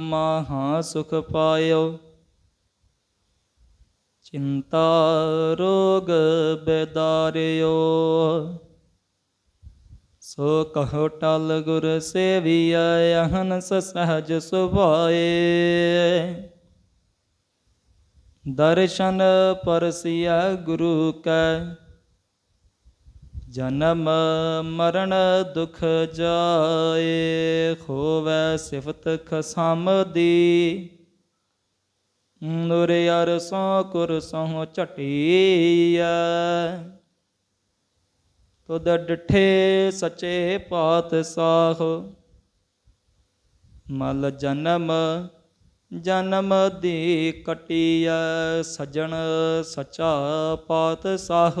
ਮਹਾ ਸੁਖ ਪਾਇਓ। ਚਿੰਤਾ ਰੋਗ ਬੇਦਾਰਿਓ। ਸੋ ਕਹੋ ਟਲ ਗੁਰ ਸੇਵੀਐ ਅਹਨਸ ਸਹਜ ਸੁਭਾਏ। ਦਰਸ਼ਨ ਪਰਸਿਆ ਗੁਰੂ ਕੈ ਜਨਮ ਮਰਨ ਦੁਖ ਜਾਏ, ਖੋਵੈ ਸਿਫਤ ਖਸਮ ਦੀ। ਨੂਰ ਅਰਸੋਂ ਕੁਰਸੋਂ ਝਟੀਐ। ਤੁਧ ਡਿਠੇ ਸਚੇ ਪਾਤਸ਼ਾਹ। ਮਲ ਜਨਮ ਜਨਮ ਦੀ ਕਟੀਐ, ਸਜਣ ਸਚਾ ਪਾਤਸ਼ਾਹ।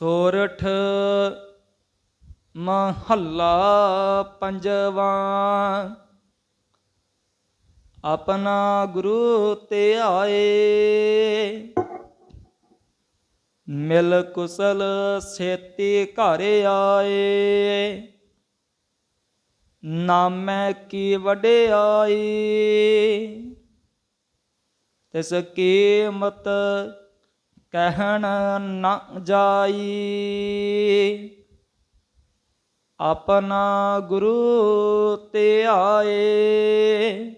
ਸੋਰਠ ਮਹੱਲਾ ਪੰਜਵਾ। ਆਪਣਾ ਗੁਰੂ ਤੇ ਆਏ। ਮਿਲ ਕੁਸਲ ਸੇਤੀ ਘਰ ਆਏ। ਨਾਮੈ ਕੀ ਵਡਿਆਈ ਤਿਸ ਕੀਮਤ ਕਹਿਣ ਨਾ ਜਾਈ। ਆਪਣਾ ਗੁਰੂ ਤੇ ਆਏ।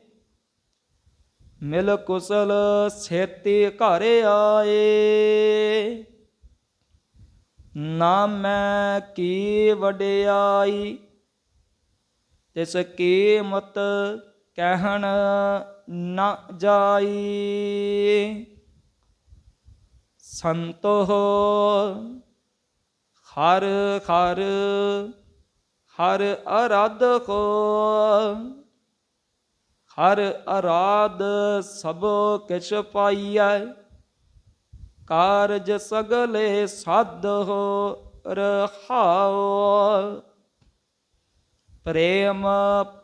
ਮਿਲ ਕੁਸਲ ਸੇਤੀ ਘਰ ਆਏ। ਨਾਮੈ ਕੀ ਵਡਿਆਈ, ਤਿਸ ਕੀਮਤ ਕਹਿਣ ਨਾ ਜਾਈ। ਸੰਤੋ ਹਰ ਹਰ ਹਰ ਅਰਾਧ ਕੋ ਹਰ ਅਰਾਧ ਸਭ ਕਿਛ ਪਾਈਐ। ਕਾਰਜ ਸਗਲੇ ਸਾਧ ਹੋ ਰਹਾਓ ਪ੍ਰੇਮ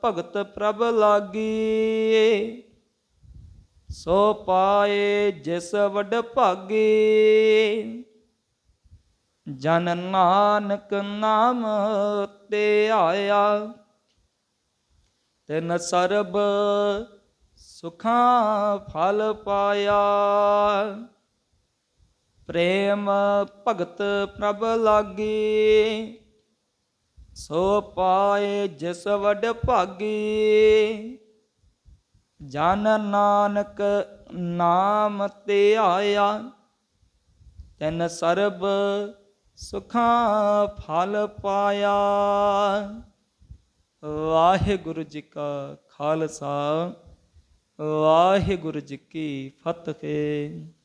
ਭਗਤ ਪ੍ਰਭ ਲਾਗੀ। ਸੋ ਪਾਏ ਜਿਸ ਵਡ ਭਾਗੀ, ਜਨ ਨਾਨਕ ਨਾਮ ਤੇ ਆਇਆ। ਤਿਨ ਸਰਬ ਸੁਖਾਂ ਫਲ ਪਾਇਆ। ਪ੍ਰੇਮ ਭਗਤ ਪ੍ਰਭ ਲਾਗੀ, ਸੋ ਪਾਏ ਜਿਸ ਵਡ ਭਾਗੀ ਜਨ ਨਾਨਕ ਨਾਮ ਤੇ ਆਇਆ, ਤੈਨ ਸਰਬ ਸੁਖਾਂ ਫਲ ਪਾਇਆ। ਵਾਹਿਗੁਰੂ ਜੀ ਕਾ ਖਾਲਸਾ, ਵਾਹਿਗੁਰੂ ਜੀ ਕੀ ਫਤਿਹ।